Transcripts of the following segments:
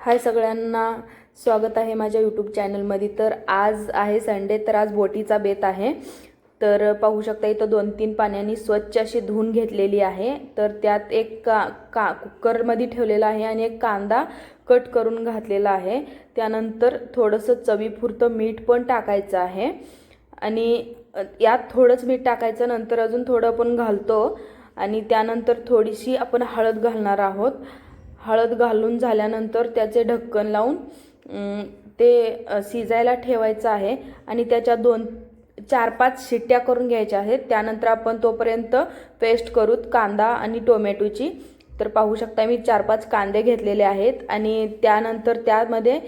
हाय सगळ्यांना स्वागत आहे माझ्या यूट्यूब चॅनलमध्ये तर आज आहे संडे तर आज बोटीचा बेत आहे. तर पाहू शकता इथं दोन तीन पाण्याने स्वच्छ अशी धुवून घेतलेली आहे. तर त्यात एक का का कुकरमध्ये ठेवलेला आहे आणि एक कांदा कट करून घातलेला आहे. त्यानंतर थोडंसं चवीपुरतं मीठ पण टाकायचं आहे. आणि यात थोडंच मीठ टाकायचं नंतर अजून थोडं आपण घालतो. आणि त्यानंतर थोडीशी आपण हळद घालणार आहोत. हळद घालून झाल्यानंतर त्याचे ढक्कन लावून ते शिजायला ठेवायचं आहे आणि त्याच्या दोन चार पाच शिट्ट्या करून घ्यायच्या आहेत. त्यानंतर आपण तोपर्यंत पेस्ट करूत कांदा आणि टोमॅटोची. तर पाहू शकता मी चार पाच कांदे घेतलेले आहेत आणि त्यानंतर त्यामध्ये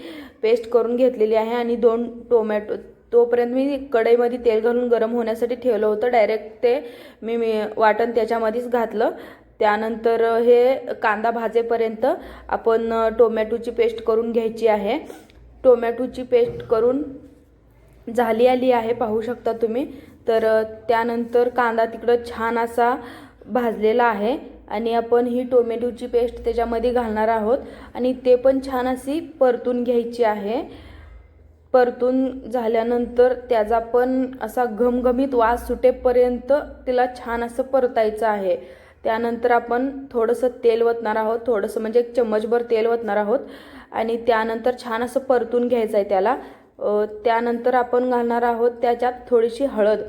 पेस्ट करून घेतलेली आहे आणि दोन टोमॅटो तोपर्यंत मी कढईमध्ये तेल घालून गरम होण्यासाठी ठेवलं होतं. डायरेक्ट ते मी मी वाटण त्याच्यामध्येच घातलं. त्यानंतर हे कांदा भाजेपर्यंत आपण टोमॅटोची पेस्ट करून घ्यायची आहे. टोमॅटोची पेस्ट करून झाली आली आहे पाहू शकता तुम्ही. तर त्यानंतर कांदा तिकडं छान असा भाजलेला आहे आणि आपण ही टोमॅटोची पेस्ट त्याच्यामध्ये घालणार आहोत आणि ते पण छान अशी परतून घ्यायची आहे. परतून झाल्यानंतर त्याचा पण असा घमघमीत वास सुटेपर्यंत तिला छान असं परतायचं आहे. त्यानंतर आपण थोडंसं तेल वतणार आहोत थोडंसं म्हणजे एक चम्मचभर तेल वतणार आहोत. आणि त्यानंतर छान असं परतून घ्यायचं आहे त्याला. त्यानंतर आपण घालणार आहोत त्याच्यात थोडीशी हळद.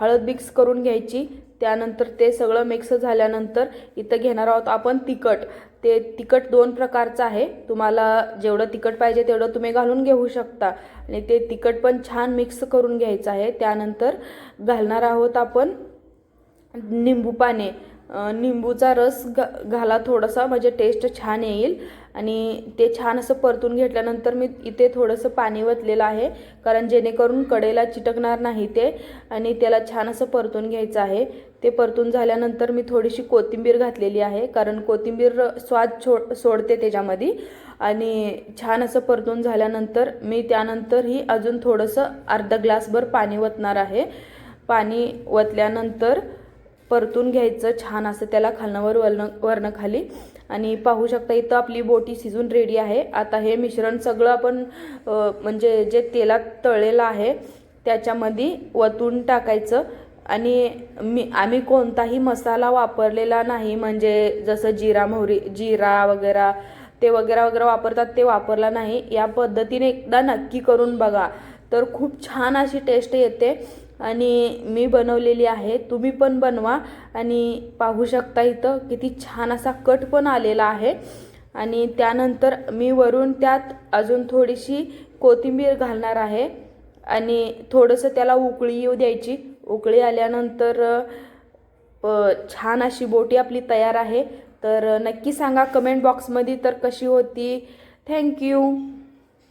हळद मिक्स करून घ्यायची. त्यानंतर ते सगळं मिक्स झाल्यानंतर इथं घेणार आहोत आपण तिखट. ते तिखट दोन प्रकारचं आहे. तुम्हाला जेवढं तिखट पाहिजे तेवढं तुम्ही घालून घेऊ शकता. आणि ते तिखट पण छान मिक्स करून घ्यायचं आहे. त्यानंतर घालणार आहोत आपण निंबू पाणी निंबूचा रस घा घाला थोडासा म्हणजे टेस्ट छान येईल. आणि ते छान असं परतून घेतल्यानंतर मी इथे थोडंसं पाणी वतलेलं आहे कारण जेणेकरून कडेला चिटकणार नाही ते. आणि त्याला छान असं परतून घ्यायचं आहे. ते परतून झाल्यानंतर मी थोडीशी कोथिंबीर घातलेली आहे कारण कोथिंबीर स्वाद छो सोडते त्याच्यामध्ये. आणि छान असं परतून झाल्यानंतर मी त्यानंतरही अजून थोडंसं अर्धा ग्लासभर पाणी वतणार आहे. पाणी वतल्यानंतर परतून घ्यायचं छान असं त्याला खालनावर वरण वर्ण खाली आणि पाहू शकता इथं आपली बोटी शिजून रेडी आहे. आता हे मिश्रण सगळं आपण म्हणजे जे तेलात तळलेलं आहे त्याच्यामध्ये वतून टाकायचं. आणि मी आम्ही कोणताही मसाला वापरलेला नाही म्हणजे जसं जिरा मोहरी जिरा वगैरे ते वगैरे वगैरे वापरतात ते वापरला नाही. या पद्धतीने एकदा नक्की करून बघा. तर खूप छान अशी टेस्ट येते. आणि मी बनवलेली आहे तुम्ही पण बनवा. आणि पाहू शकता इथं किती छान असा कट पण आलेला आहे. आणि त्यानंतर मी वरून त्यात अजून थोडीशी कोथिंबीर घालणार आहे. आणि थोडंसं त्याला उकळी येऊ द्यायची. उकळी आल्यानंतर छान अशी बोटी आपली तयार आहे. तर नक्की सांगा कमेंट बॉक्समध्ये तर कशी होती. थँक्यू.